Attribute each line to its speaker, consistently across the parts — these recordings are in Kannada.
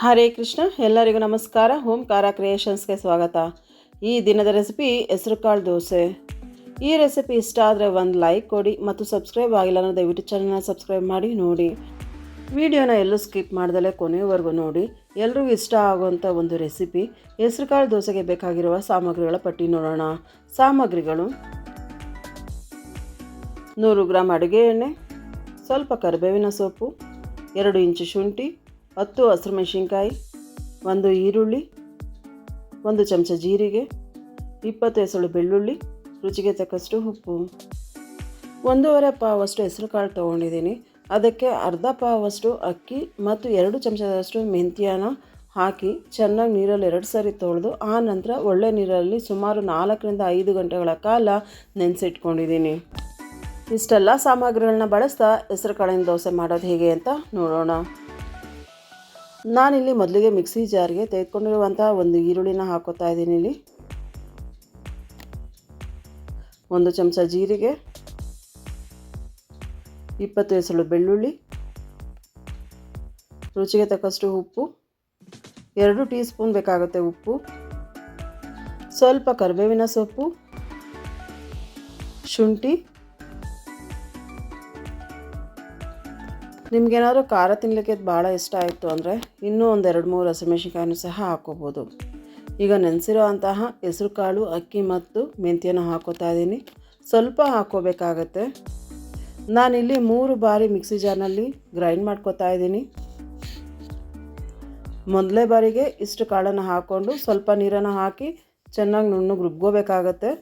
Speaker 1: ಹರೇ ಕೃಷ್ಣ, ಎಲ್ಲರಿಗೂ ನಮಸ್ಕಾರ. ಓಂಕಾರ ಕ್ರಿಯೇಷನ್ಸ್ಗೆ ಸ್ವಾಗತ. ಈ ದಿನದ ರೆಸಿಪಿ ಹೆಸರುಕಾಳು ದೋಸೆ. ಈ ರೆಸಿಪಿ ಇಷ್ಟ ಆದರೆ ಒಂದು ಲೈಕ್ ಕೊಡಿ ಮತ್ತು ಸಬ್ಸ್ಕ್ರೈಬ್ ಆಗಿಲ್ಲ ಅನ್ನೋ ದಯವಿಟ್ಟು ಚಾನಲ್ನ ಸಬ್ಸ್ಕ್ರೈಬ್ ಮಾಡಿ, ನೋಡಿ. ವಿಡಿಯೋನ ಎಲ್ಲೂ ಸ್ಕಿಪ್ ಮಾಡ್ದಲೇ ಕೊನೆಯವರೆಗೂ ನೋಡಿ. ಎಲ್ರಿಗೂ ಇಷ್ಟ ಆಗುವಂಥ ಒಂದು ರೆಸಿಪಿ. ಹೆಸರುಕಾಳು ದೋಸೆಗೆ ಬೇಕಾಗಿರುವ ಸಾಮಗ್ರಿಗಳ ಪಟ್ಟಿ ನೋಡೋಣ. ಸಾಮಗ್ರಿಗಳು. ನೂರು ಗ್ರಾಮ್ ಅಡುಗೆ ಎಣ್ಣೆ, ಸ್ವಲ್ಪ ಕರಿಬೇವಿನ ಸೊಪ್ಪು, ಎರಡು ಇಂಚು ಶುಂಠಿ ಹತ್ತು ಹಸಿರು ಮೆಣಸಿನ್ಕಾಯಿ, ಒಂದು ಈರುಳ್ಳಿ, ಒಂದು ಚಮಚ ಜೀರಿಗೆ, ಇಪ್ಪತ್ತು ಎಸಳು ಬೆಳ್ಳುಳ್ಳಿ, ರುಚಿಗೆ ತಕ್ಕಷ್ಟು ಉಪ್ಪು. ಒಂದೂವರೆ ಪಾವಷ್ಟು ಹೆಸರು ಕಾಳು ತೊಗೊಂಡಿದ್ದೀನಿ. ಅದಕ್ಕೆ ಅರ್ಧ ಪಾವಷ್ಟು ಅಕ್ಕಿ ಮತ್ತು ಎರಡು ಚಮಚದಷ್ಟು ಮೆಂತ್ಯನ ಹಾಕಿ ಚೆನ್ನಾಗಿ ನೀರಲ್ಲಿ ಎರಡು ಸಾರಿ ತೊಳೆದು, ಆ ನಂತರ ಒಳ್ಳೆ ನೀರಲ್ಲಿ ಸುಮಾರು ನಾಲ್ಕರಿಂದ ಐದು ಗಂಟೆಗಳ ಕಾಲ ನೆನೆಸಿಟ್ಕೊಂಡಿದ್ದೀನಿ. ಇಷ್ಟೆಲ್ಲ ಸಾಮಗ್ರಿಗಳನ್ನ ಬಳಸ್ತಾ ಹೆಸರು ಕಾಳಿನ ದೋಸೆ ಮಾಡೋದು ಹೇಗೆ ಅಂತ ನೋಡೋಣ. ನಾನಿಲ್ಲಿ ಮೊದಲಿಗೆ ಮಿಕ್ಸಿ ಜಾರ್ಗೆ ತೆಗೆದುಕೊಂಡಿರುವಂಥ ಒಂದು ಈರುಳ್ಳಿನ ಹಾಕೋತಾ ಇದ್ದೀನಿ ಇಲ್ಲಿ. ಒಂದು ಚಮಚ ಜೀರಿಗೆ, ಇಪ್ಪತ್ತು ಎಸಳು ಬೆಳ್ಳುಳ್ಳಿ, ರುಚಿಗೆ ತಕ್ಕಷ್ಟು ಉಪ್ಪು, ಎರಡು ಟೀ ಸ್ಪೂನ್ ಬೇಕಾಗುತ್ತೆ ಉಪ್ಪು, ಸ್ವಲ್ಪ ಕರಿಬೇವಿನ ಸೊಪ್ಪು, ಶುಂಠಿ ನಿಮ್ಗೇನಾದರೂ ಖಾರ ತಿನ್ನಲಿಕ್ಕೆ ಭಾಳ ಇಷ್ಟ ಆಯಿತು ಅಂದರೆ ಇನ್ನೂ ಒಂದು ಎರಡು ಮೂರು ಹಸಿಮೆಣ್ಸಿನ್ಕಾಯನ್ನು ಸಹ ಹಾಕೋಬೋದು ಈಗ ನೆನೆಸಿರೋ ಅಂತಹ ಹೆಸರು ಕಾಳು, ಅಕ್ಕಿ ಮತ್ತು ಮೆಂತ್ಯನ ಹಾಕೋತಾ ಇದ್ದೀನಿ. ಸ್ವಲ್ಪ ಹಾಕೋಬೇಕಾಗತ್ತೆ ನಾನಿಲ್ಲಿ ಮೂರು ಬಾರಿ ಮಿಕ್ಸಿ ಜಾರ್ನಲ್ಲಿ ಗ್ರೈಂಡ್ ಮಾಡ್ಕೋತಾ ಇದ್ದೀನಿ. ಮೊದಲೇ ಬಾರಿಗೆ ಇಷ್ಟು ಕಾಳನ್ನು ಹಾಕ್ಕೊಂಡು ಸ್ವಲ್ಪ ನೀರನ್ನು ಹಾಕಿ ಚೆನ್ನಾಗಿ ನುಣ್ಣಗೆ ರುಬ್ಕೋಬೇಕಾಗತ್ತೆ.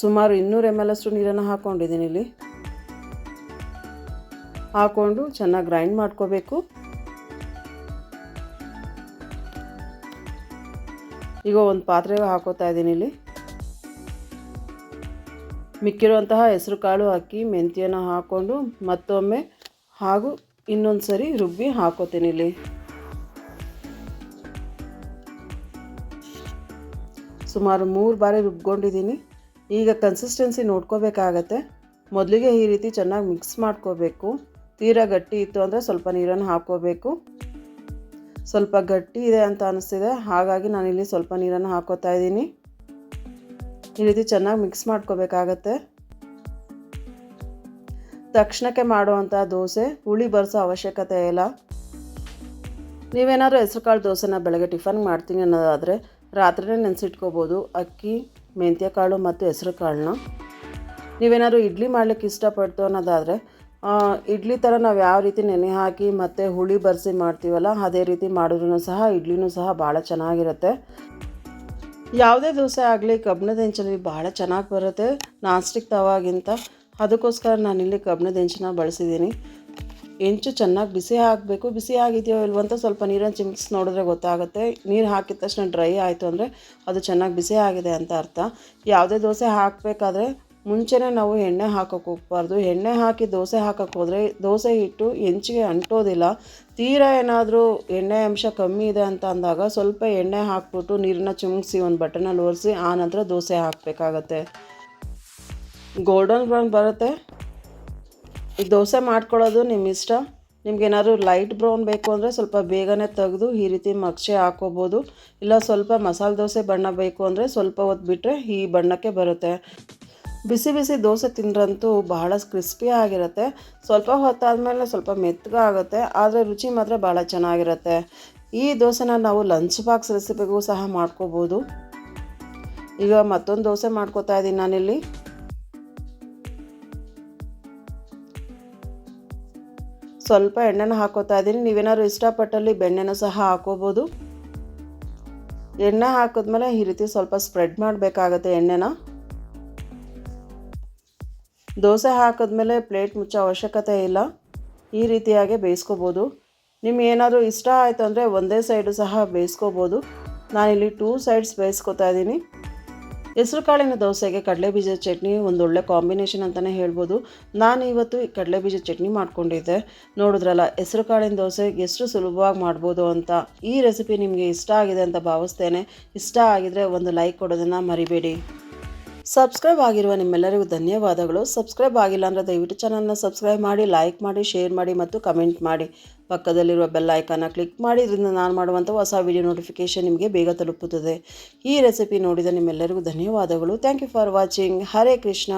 Speaker 1: ಸುಮಾರು ಇನ್ನೂರು ಎಂ ಎಲ್ ಅಷ್ಟು ನೀರನ್ನು ಹಾಕ್ಕೊಂಡಿದ್ದೀನಿ ಇಲ್ಲಿ. ಹಾಕ್ಕೊಂಡು ಚೆನ್ನಾಗಿ ಗ್ರೈಂಡ್ ಮಾಡ್ಕೋಬೇಕು. ಈಗ ಒಂದು ಪಾತ್ರೆಗೆ ಹಾಕೋತಾ ಇದ್ದೀನಿ ಇಲ್ಲಿ. ಮಿಕ್ಕಿರುವಂತಹ ಹೆಸರು ಕಾಳು ಅಕ್ಕಿ ಮೆಂತ್ಯನ ಹಾಕ್ಕೊಂಡು ಮತ್ತೊಮ್ಮೆ ಹಾಗೂ ಇನ್ನೊಂದು ಸರಿ ರುಬ್ಬಿ ಹಾಕೋತೀನಿ ಇಲ್ಲಿ. ಸುಮಾರು ಮೂರು ಬಾರಿ ರುಬ್ಕೊಂಡಿದ್ದೀನಿ. ಈಗ ಕನ್ಸಿಸ್ಟೆನ್ಸಿ ನೋಡ್ಕೋಬೇಕಾಗತ್ತೆ. ಮೊದಲಿಗೆ ಈ ರೀತಿ ಚೆನ್ನಾಗಿ ಮಿಕ್ಸ್ ಮಾಡ್ಕೋಬೇಕು. ತೀರಾ ಗಟ್ಟಿ ಇತ್ತು ಅಂದರೆ ಸ್ವಲ್ಪ ನೀರನ್ನು ಹಾಕ್ಕೋಬೇಕು. ಸ್ವಲ್ಪ ಗಟ್ಟಿ ಇದೆ ಅಂತ ಅನಿಸ್ತಿದೆ. ಹಾಗಾಗಿ ನಾನಿಲ್ಲಿ ಸ್ವಲ್ಪ ನೀರನ್ನು ಹಾಕೋತಾ ಇದ್ದೀನಿ. ಈ ರೀತಿ ಚೆನ್ನಾಗಿ ಮಿಕ್ಸ್ ಮಾಡ್ಕೋಬೇಕಾಗತ್ತೆ. ತಕ್ಷಣಕ್ಕೆ ಮಾಡುವಂಥ ದೋಸೆ ಹುಳಿ ಬರೆಸೋ ಅವಶ್ಯಕತೆ ಇಲ್ಲ. ನೀವೇನಾದರೂ ಹೆಸರುಕಾಳು ದೋಸೆನ ಬೆಳಗ್ಗೆ ಟಿಫನ್ ಮಾಡ್ತೀನಿ ಅನ್ನೋದಾದರೆ ರಾತ್ರಿನೇ ನೆನೆಸಿಟ್ಕೋಬೋದು. ಅಕ್ಕಿ ಮೆಂತ್ಯ ಕಾಳು ಮತ್ತು ಹೆಸರು ಕಾಳನ್ನ ನೀವೇನಾದ್ರು ಇಡ್ಲಿ ಮಾಡ್ಲಿಕ್ಕೆ ಇಷ್ಟಪಡ್ತು ಅನ್ನೋದಾದರೆ ಇಡ್ಲಿ ಥರ ನಾವು ಯಾವ ರೀತಿ ನೆನೆ ಹಾಕಿ ಮತ್ತು ಹುಳಿ ಬರೆಸಿ ಮಾಡ್ತೀವಲ್ಲ, ಅದೇ ರೀತಿ ಮಾಡಿದ್ರೂ ಸಹ, ಇಡ್ಲಿನೂ ಸಹ ಭಾಳ ಚೆನ್ನಾಗಿರುತ್ತೆ. ಯಾವುದೇ ದೋಸೆ ಆಗಲಿ ಕಬ್ಬಿಣದ ಹೆಂಚಲ್ಲಿ ಭಾಳ ಚೆನ್ನಾಗಿ ಬರುತ್ತೆ ನಾನ್ಸ್ಟಿಕ್ ತವಾಗಿಂತ ಅದಕ್ಕೋಸ್ಕರ ನಾನಿಲ್ಲಿ ಕಬ್ಬಿಣದ ಹೆಂಚನ್ನ ಬಳಸಿದ್ದೀನಿ. ಹೆಂಚು ಚೆನ್ನಾಗಿ ಬಿಸಿ ಹಾಕಬೇಕು. ಬಿಸಿ ಆಗಿದೆಯೋ ಇಲ್ವೋ ಅಂತ ಸ್ವಲ್ಪ ನೀರನ್ನು ಚಿಮ್ಸ್ ನೋಡಿದ್ರೆ ಗೊತ್ತಾಗುತ್ತೆ. ನೀರು ಹಾಕಿದ ತಕ್ಷಣ ಡ್ರೈ ಆಯಿತು ಅಂದರೆ ಅದು ಚೆನ್ನಾಗಿ ಬಿಸಿ ಆಗಿದೆ ಅಂತ ಅರ್ಥ. ಯಾವುದೇ ದೋಸೆ ಹಾಕಬೇಕಾದ್ರೆ ಮುಂಚೆನೇ ನಾವು ಎಣ್ಣೆ ಹಾಕೋಕೆ ಹೋಗ್ಬಾರ್ದು. ಎಣ್ಣೆ ಹಾಕಿ ದೋಸೆ ಹಾಕೋಕೆ ಹೋದರೆ ದೋಸೆ ಹಿಟ್ಟು ಹೆಂಚಿಗೆ ಅಂಟೋದಿಲ್ಲ. ತೀರಾ ಏನಾದರೂ ಎಣ್ಣೆ ಅಂಶ ಕಮ್ಮಿ ಇದೆ ಅಂತ ಅಂದಾಗ ಸ್ವಲ್ಪ ಎಣ್ಣೆ ಹಾಕ್ಬಿಟ್ಟು ನೀರನ್ನ ಚಿಮ್ಸಿ ಒಂದು ಬಟನಲ್ಲಿ ಒರೆಸಿ ಆ ನಂತರ ದೋಸೆ ಹಾಕಬೇಕಾಗತ್ತೆ. ಗೋಲ್ಡನ್ ಬ್ರೌನ್ ಬರುತ್ತೆ. ಈ ದೋಸೆ ಮಾಡ್ಕೊಳ್ಳೋದು ನಿಮ್ಮ ಇಷ್ಟ? ನಿಮ್ಗೇನಾದ್ರು ಲೈಟ್ ಬ್ರೌನ್ ಬೇಕು ಅಂದರೆ ಸ್ವಲ್ಪ ಬೇಗನೆ ತೆಗೆದು ಈ ರೀತಿ ಮಕ್ಷೆ ಹಾಕೋಬೋದು ಇಲ್ಲ ಸ್ವಲ್ಪ ಮಸಾಲೆ ದೋಸೆ ಬಣ್ಣ ಬೇಕು ಅಂದರೆ ಸ್ವಲ್ಪ ಹೊತ್ತು ಬಿಟ್ಟರೆ ಈ ಬಣ್ಣಕ್ಕೆ ಬರುತ್ತೆ. ಬಿಸಿ ಬಿಸಿ ದೋಸೆ ತಿಂದ್ರಂತೂ ಬಹಳ ಕ್ರಿಸ್ಪಿ ಆಗಿರುತ್ತೆ. ಸ್ವಲ್ಪ ಹೊತ್ತಾದಮೇಲೆ ಸ್ವಲ್ಪ ಮೆತ್ತಗಾಗುತ್ತೆ ಆದರೆ ರುಚಿ ಮಾತ್ರ ಭಾಳ ಚೆನ್ನಾಗಿರುತ್ತೆ. ಈ ದೋಸೆನ ನಾವು ಲಂಚ್ ಬಾಕ್ಸ್ ರೆಸಿಪಿಗೂ ಸಹ ಮಾಡ್ಕೋಬೋದು. ಈಗ ಮತ್ತೊಂದು ದೋಸೆ ಮಾಡ್ಕೋತಾ ಇದ್ದೀನಿ ನಾನಿಲ್ಲಿ. ಸ್ವಲ್ಪ ಎಣ್ಣೆನ ಹಾಕೋತಾ ಇದ್ದೀನಿ. ನೀವೇನಾದ್ರು ಇಷ್ಟಪಟ್ಟಲ್ಲಿ ಬೆಣ್ಣೆನ ಸಹ ಹಾಕೋಬೋದು. ಎಣ್ಣೆ ಹಾಕಿದ್ಮೇಲೆ ಈ ರೀತಿ ಸ್ವಲ್ಪ ಸ್ಪ್ರೆಡ್ ಮಾಡಬೇಕಾಗತ್ತೆ ಎಣ್ಣೆನ. ದೋಸೆ ಹಾಕಿದ್ಮೇಲೆ ಪ್ಲೇಟ್ ಮುಚ್ಚೋ ಅವಶ್ಯಕತೆ ಇಲ್ಲ. ಈ ರೀತಿಯಾಗಿ ಬೇಯಿಸ್ಕೋಬೋದು. ನಿಮ್ಗೆ ಏನಾದರೂ ಇಷ್ಟ ಆಯಿತು ಅಂದರೆ ಒಂದೇ ಸೈಡು ಸಹ ಬೇಯಿಸ್ಕೋಬೋದು. ನಾನಿಲ್ಲಿ ಟೂ ಸೈಡ್ಸ್ ಬೇಯಿಸ್ಕೊತಾ ಇದ್ದೀನಿ. ಹೆಸರು ಕಾಳಿನ ದೋಸೆಗೆ ಕಡಲೆಬೀಜ ಚಟ್ನಿ ಒಂದು ಒಳ್ಳೆ ಕಾಂಬಿನೇಷನ್ ಅಂತಲೇ ಹೇಳ್ಬೋದು. ನಾನು ಇವತ್ತು ಈ ಕಡಲೆಬೀಜ ಚಟ್ನಿ ಮಾಡ್ಕೊಂಡಿದ್ದೆ. ನೋಡಿದ್ರಲ್ಲ, ಹೆಸರು ಕಾಳಿನ ದೋಸೆ ಎಷ್ಟು ಸುಲಭವಾಗಿ ಮಾಡ್ಬೋದು ಅಂತ. ಈ ರೆಸಿಪಿ ನಿಮಗೆ ಇಷ್ಟ ಆಗಿದೆ ಅಂತ ಭಾವಿಸ್ತೇನೆ. ಇಷ್ಟ ಆಗಿದರೆ ಒಂದು ಲೈಕ್ ಕೊಡೋದನ್ನು ಮರಿಬೇಡಿ. ಸಬ್ಸ್ಕ್ರೈಬ್ ಆಗಿರುವ ನಿಮ್ಮೆಲ್ಲರಿಗೂ ಧನ್ಯವಾದಗಳು. ಸಬ್ಸ್ಕ್ರೈಬ್ ಆಗಿಲ್ಲ ಅಂದರೆ ದಯವಿಟ್ಟು ಚಾನಲ್ನ ಸಬ್ಸ್ಕ್ರೈಬ್ ಮಾಡಿ ಲೈಕ್ ಮಾಡಿ ಶೇರ್ ಮಾಡಿ ಮತ್ತು ಕಮೆಂಟ್ ಮಾಡಿ. ಪಕ್ಕದಲ್ಲಿರುವ ಬೆಲ್ ಐಕಾನ ಕ್ಲಿಕ್ ಮಾಡಿ, ಇದರಿಂದ ನಾನು ಮಾಡುವಂಥ ಹೊಸ ವಿಡಿಯೋ ನೋಟಿಫಿಕೇಷನ್ ನಿಮಗೆ ಬೇಗ ತಲುಪುತ್ತದೆ. ಈ ರೆಸಿಪಿ ನೋಡಿದ ನಿಮ್ಮೆಲ್ಲರಿಗೂ ಧನ್ಯವಾದಗಳು. Thank you for watching Hare Krishna